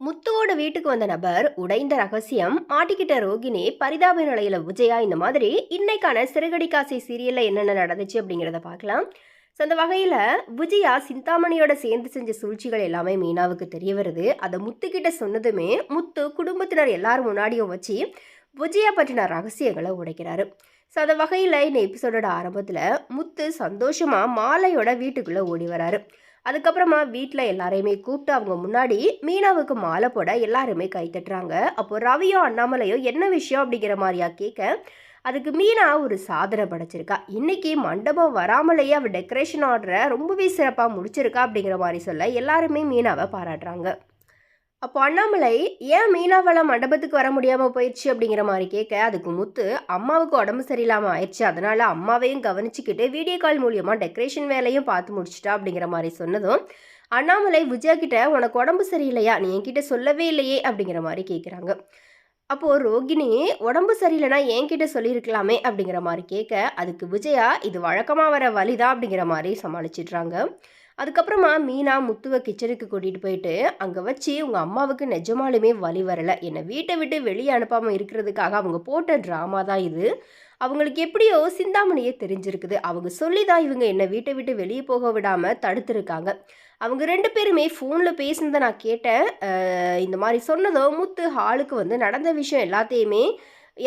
முத்துவோட வீட்டுக்கு வந்த நபர் உடைந்த ரகசியம் மாட்டிக்கிட்ட ரோகிணி பரிதாப நிலையில விஜயா இந்த மாதிரி இன்னைக்கான சிறுகடி காசை சீரியல்ல என்னென்ன நடந்துச்சு அப்படிங்கிறத பார்க்கலாம். ஸோ அந்த வகையில் விஜயா சிந்தாமணியோட சேர்ந்து செஞ்ச சூழ்ச்சிகள் எல்லாமே மீனாவுக்கு தெரிய வருது. அதை முத்துக்கிட்ட சொன்னதுமே முத்து குடும்பத்தினர் எல்லாரும் முன்னாடியும் வச்சு விஜயா பற்றின ரகசியங்களை உடைக்கிறாரு. ஸோ அந்த வகையில் இந்த எபிசோடோட ஆரம்பத்தில் முத்து சந்தோஷமாக மாலையோட வீட்டுக்குள்ளே ஓடி வராரு. அதுக்கப்புறமா வீட்டில் எல்லாரையுமே கூப்பிட்டு அவங்க முன்னாடி மீனாவுக்கு மாலை போட எல்லாருமே கை தட்டுறாங்க. அப்போ ரவியோ அண்ணாமலையோ என்ன விஷயம் அப்படிங்கிற மாதிரியா கேட்க அதுக்கு மீனா ஒரு சாதனை படைச்சிருக்கா. இன்னைக்கு மண்டபம் வராமலேயே அவள் டெக்கரேஷன் ஆர்டரை ரொம்பவே சிறப்பாக முடிச்சிருக்கா அப்படிங்கிற மாதிரி சொல்ல எல்லாருமே மீனாவை பாராட்டுறாங்க. அப்போ அண்ணாமலை ஏன் மீனாவளம் மண்டபத்துக்கு வர முடியாமல் போயிடுச்சு? அப்படிங்கிற மாதிரி கேட்க அதுக்கு முத்து அம்மாவுக்கு உடம்பு சரியில்லாமல் ஆயிடுச்சு. அதனால அம்மாவையும் கவனிச்சுக்கிட்டு வீடியோ கால் மூலியமாக டெக்கரேஷன் வேலையும் பார்த்து முடிச்சிட்டா அப்படிங்கிற மாதிரி சொன்னதும் அண்ணாமலை விஜயா கிட்ட உனக்கு உடம்பு சரியில்லையா? நீ என்கிட்ட சொல்லவே இல்லையே அப்படிங்கிற மாதிரி கேட்குறாங்க அப்போது ரோகிணி உடம்பு சரியில்லைனா என்கிட்ட சொல்லியிருக்கலாமே அப்படிங்கிற மாதிரி கேட்க அதுக்கு விஜயா இது வழக்கமாக வர வழிதான் அப்படிங்கிற மாதிரி சமாளிச்சிடுறாங்க. அதுக்கப்புறமா மீனா முத்துவை கிச்சனுக்கு கூட்டிகிட்டு போயிட்டு அங்கே வச்சு உங்கள் அம்மாவுக்கு நிஜமாலுமே வழி வரலை. என்னை வீட்டை விட்டு வெளியே அனுப்பாமல் இருக்கிறதுக்காக அவங்க போட்ட ட்ராமா தான் இது. அவங்களுக்கு எப்படியோ சிந்தாமணியே தெரிஞ்சிருக்குது. அவங்க சொல்லி தான் இவங்க என்னை வீட்டை விட்டு வெளியே போக விடாமல் தடுத்துருக்காங்க. அவங்க ரெண்டு பேருமே ஃபோனில் பேசினதை நான் கேட்டேன். இந்த மாதிரி சொன்னதும் முத்து ஹாலுக்கு வந்து நடந்த விஷயம் எல்லாத்தையுமே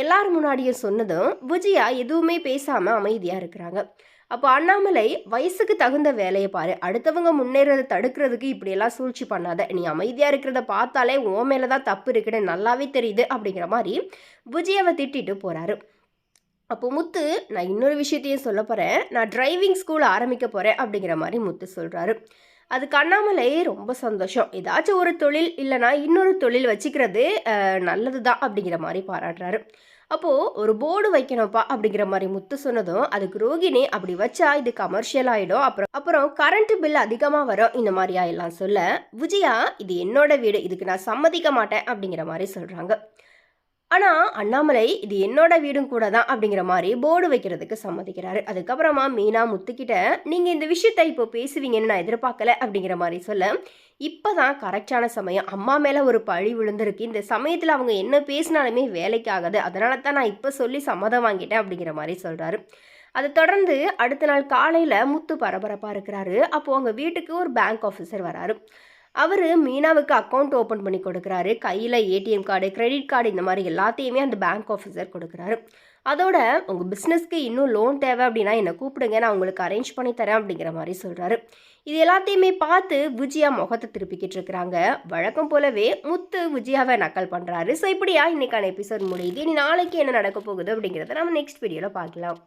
எல்லார் முன்னாடியும் சொன்னதும் விஜயா எதுவுமே பேசாமல் அமைதியாக இருக்கிறாங்க. அப்போ அண்ணாமலை வயசுக்கு தகுந்த வேலையை பாரு. அடுத்தவங்க முன்னேறதை தடுக்கிறதுக்கு இப்படியெல்லாம் சூழ்ச்சி பண்ணாத. நீ அமைதியாக இருக்கிறத பார்த்தாலே உன் மேலே தான் தப்பு இருக்குன்னு நல்லாவே தெரியுது அப்படிங்கிற மாதிரி விஜயாவை திட்டிட்டு போகிறாரு அப்போ முத்து நான் இன்னொரு விஷயத்தையும் சொல்ல போகிறேன் நான் டிரைவிங் ஸ்கூல் ஆரம்பிக்க போகிறேன் அப்படிங்கிற மாதிரி முத்து சொல்கிறாரு அதுக்கு அண்ணாமலை ரொம்ப சந்தோஷம். ஏதாச்சும் ஒரு தொழில் இல்லைனா இன்னொரு தொழில் வச்சுக்கிறது நல்லது தான் அப்படிங்கிற மாதிரி பாராட்டுறாரு. அப்போது ஒரு போர்டு வைக்கணும்ப்பா அப்படிங்கிற மாதிரி முத்து சொன்னதும் அதுக்கு ரோகிணி அப்படி வச்சா இது கமர்ஷியல் ஆகிடும் அப்புறம் அப்புறம் கரண்ட் பில் அதிகமாக வரும் இந்த மாதிரி எல்லாம் சொல்ல விஜயா இது என்னோட வீடு இதுக்கு நான் சம்மதிக்க மாட்டேன் அப்படிங்கிற மாதிரி சொல்கிறாங்க ஆனால் அண்ணாமலை இது என்னோட வீடும் கூட தான் அப்படிங்கிற மாதிரி போர்டு வைக்கிறதுக்கு சம்மதிக்கிறாரு. அதுக்கப்புறமா மீனா முத்துக்கிட்ட நீங்கள் இந்த விஷயத்தை இப்போ பேசுவீங்கன்னு நான் எதிர்பார்க்கல அப்படிங்கிற மாதிரி சொல்ல இப்போ தான் கரெக்டான சமயம். அம்மா மேலே ஒரு பழி விழுந்திருக்கு. இந்த சமயத்தில் அவங்க என்ன பேசினாலுமே வேலைக்கு ஆகாது. அதனால தான் நான் இப்போ சொல்லி சம்மதம் வாங்கிட்டேன் அப்படிங்கிற மாதிரி சொல்கிறாரு அதை தொடர்ந்து அடுத்த நாள் காலையில் முத்து பரபரப்பாக இருக்கிறாரு. அப்போது அவங்க வீட்டுக்கு ஒரு பேங்க் ஆஃபீஸர் வராரு. அவர் மீனாவுக்கு அக்கௌண்ட் ஓப்பன் பண்ணி கொடுக்குறாரு. கையில் ஏடிஎம் கார்டு கிரெடிட் கார்டு இந்த மாதிரி எல்லாத்தையுமே அந்த பேங்க் ஆஃபீஸர் கொடுக்குறாரு. அதோட உங்கள் பிஸ்னஸ்க்கு இன்னும் லோன் தேவை அப்படின்னா என்னை கூப்பிடுங்க நான் உங்களுக்கு அரேஞ்ச் பண்ணி தரேன் அப்படிங்கிற மாதிரி சொல்கிறாரு இது எல்லாத்தையுமே பார்த்து விஜயா முகத்தை திருப்பிக்கிட்டு இருக்கிறாங்க. வழக்கம் போலவே முத்து விஜயாவை நக்கல் பண்ணுறாரு ஸோ இப்படியா இன்னைக்கான எபிசோட் முடியுது. இனி நாளைக்கு என்ன நடக்க போகுது அப்படிங்கிறத நம்ம நெக்ஸ்ட் வீடியோவில் பார்க்கலாம்.